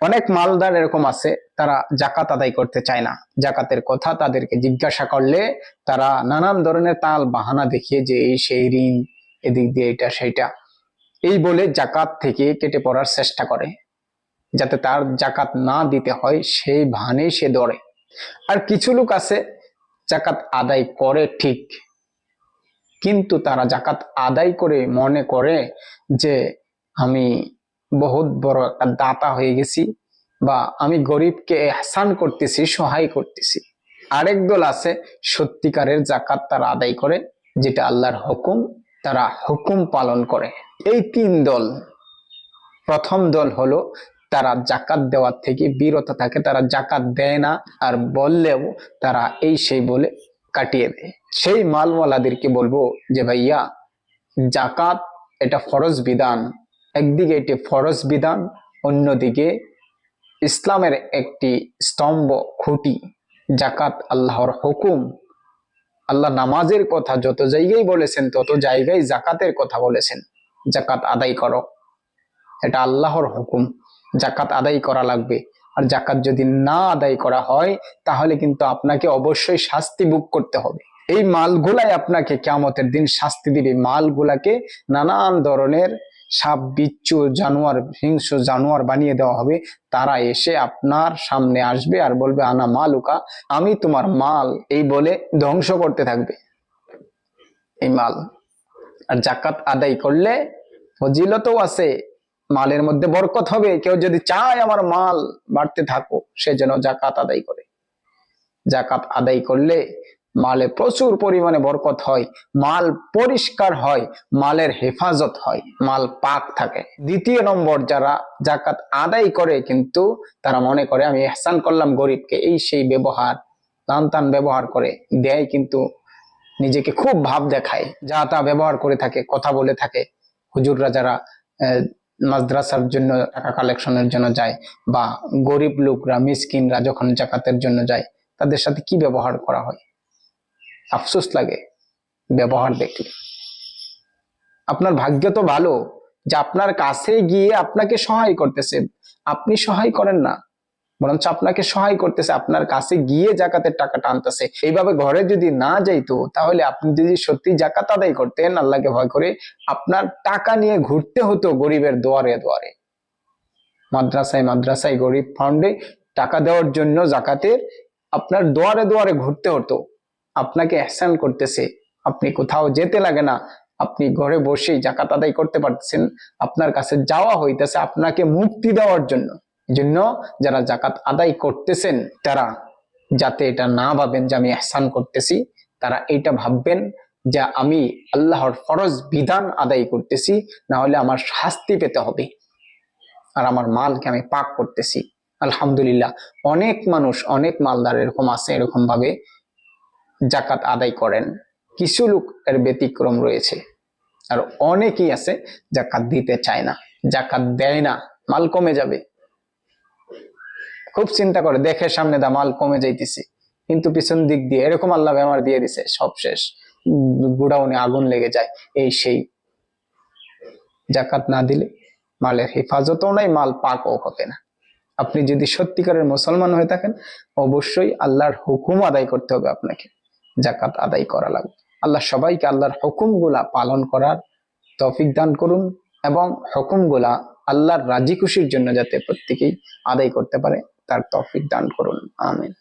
অনেক মালদার এরকম আছে, তারা জাকাত আদায় করতে চায় না। জাকাতের কথা তাদেরকে জিজ্ঞাসা করলে তারা নানান ধরনের তাল বাহানা দেখিয়ে যে এই সেই ঋণ, এদিক দিয়ে এটা সেইটা। এই বলে জাকাত থেকে কেটে পড়ার চেষ্টা করে, যাতে তার জাকাত না দিতে হয় সেই ভানে সে দৌড়ে আর কিছু লোক আছে, জাকাত আদায় করে ঠিক, কিন্তু তারা জাকাত আদায় করে মনে করে যে, আমি বহুত বড় একটা দাতা হয়ে গেছি বা আমি গরিবকে এহসান করতেছি, সহায় করতেছি। আরেক দল আছে, সত্যিকারের জাকাত তারা আদায় করে, যেটা আল্লাহর হুকুম, তারা হুকুম পালন করে। এই তিন দল, প্রথম দল হলো তারা জাকাত দেওয়ার থেকে বিরত থাকে, তারা জাকাত দেয় না, আর বললেও তারা এই সেই বলে কাটিয়ে দেয়। সেই মালওয়ালাদেরকে বলব যে, ভাইয়া জাকাত এটা ফরজ বিধান একদিকে এটি ফরজ বিধান, অন্যদিকে ইসলামের একটি স্তম্ভ খুঁটি জাকাত আল্লাহর হুকুম। আল্লাহ নামাজের কথা যত জায়গায় বলেছেন, তত জায়গায় জাকাতের কথা বলেছেন। জাকাত আদায় করো। এটা আল্লাহর হুকুম। জাকাত আদায় করা লাগবে। আর জাকাত যদি না আদায় করা হয়, তাহলে কিন্তু আপনাকে অবশ্যই শাস্তি ভোগ করতে হবে। এই মালগুলাই আপনাকে কেমতের দিন শাস্তি দিবে। মালগুলাকে নানান ধরনের সাপ, বিচ্ছু, জানোয়ার, হিংস্র জানোয়ার বানিয়ে দেওয়া হবে। তারা এসে আপনার সামনে আসবে আর বলবে, আনা মালুকা, আমি তোমার মাল। এই বলে ধ্বংস করতে থাকবে এই মাল। আর জাকাত আদায় করলে ফজিলতও আছে। মালের মধ্যে বরকত হবে। কেউ যদি চায় আমার মাল বাড়তে থাকো সে যেন জাকাত আদায় করে। জাকাত আদায় করলে মালে প্রচুর পরিমাণে বরকত হয়, মাল পরিষ্কার হয়, মালের হেফাজত হয়, মাল পাক থাকে। দ্বিতীয় নম্বর যারা জাকাত আদায় করে কিন্তু তারা মনে করে, আমি এহসান করলাম গরিবকে। এই সেই ব্যবহার টান ব্যবহার করে, দেয় কিন্তু নিজেকে খুব ভাব দেখায়। যা তা ব্যবহার করে থাকে, কথা বলে থাকে। হুজুররা যারা মাদ্রাসার জন্য টাকা কালেকশনের জন্য যায় বা গরিব লোকরা, মিসকিনরা যখন জাকাতের জন্য যায়, তাদের সাথে কি ব্যবহার করা হয়? আফসোস লাগে ব্যবহার দেখলে। আপনার ভাগ্য তো ভালো যে আপনার কাছে গিয়ে আপনাকে সহায় করতেছে। আপনি সহায় করেন না, বরঞ্চ আপনাকে সহায় করতেছে, আপনার কাছে গিয়ে জাকাতের টাকাটা আনতেছে। এইভাবে ঘরে যদি না যাইতো, তাহলে আপনি যদি সত্যি জাকাত আদায় করতেন, আল্লাহকে ভয় করে আপনার টাকা নিয়ে ঘুরতে হতো গরিবের দুয়ারে দুয়ারে। মাদ্রাসায় মাদ্রাসায় গরিব ফান্ডে টাকা দেওয়ার জন্য জাকাতের আপনার দুয়ারে দুয়ারে ঘুরতে হতো। আপনাকে এহসান করতেছে। আপনি কোথাও যেতে লাগে না। আপনি ঘরে বসেই জাকাত আদায় করতে পারতেছেন। আপনার কাছে যাওয়া হইতেছে আপনাকে মুক্তি দেওয়ার জন্য। জন্য যারা জাকাত আদায় করতেছেন, তারা যাতে এটা না ভাবেন যে আমি এহসান করতেছি, তারা এটা ভাববেন যে আমি আল্লাহর ফরজ বিধান আদায় করতেছি না হলে আমার শাস্তি পেতে হবে। আর আমার মালকে আমি পাক করতেছি। আলহামদুলিল্লাহ, অনেক মানুষ অনেক মালদার এরকম আছে এরকম ভাবে জাকাত আদায় করেন। কিছু লোক এর ব্যতিক্রম রয়েছে আর অনেকেই আছে জাকাত দিতে চায় না, জাকাত দেয় না, মাল কমে যাবে। খুব চিন্তা করে, দেখে সামনে দা মাল কমে যাইতেছে। কিন্তু পিছন দিক দিয়ে এরকম আল্লাহ বেমার দিয়ে দিছে, সব শেষ। গুডাউনে আগুন লেগে যায়, এই সেই। জাকাত না দিলে মালের হেফাজতও নাই, মাল পাকও হবে না। আপনি যদি সত্যিকারের মুসলমান হয়ে থাকেন, অবশ্যই আল্লাহর হুকুম আদায় করতে হবে আপনাকে। জাকাত আদায় করা লাগবে। আল্লাহ সবাইকে আল্লাহর হুকুমগুলা পালন করার তৌফিক দান করুন এবং হুকুমগুলা আল্লাহর রাজি খুশির জন্য যাতে প্রত্যেকেই আদায় করতে পারে, তার তৌফিক দান করুন। আমিন।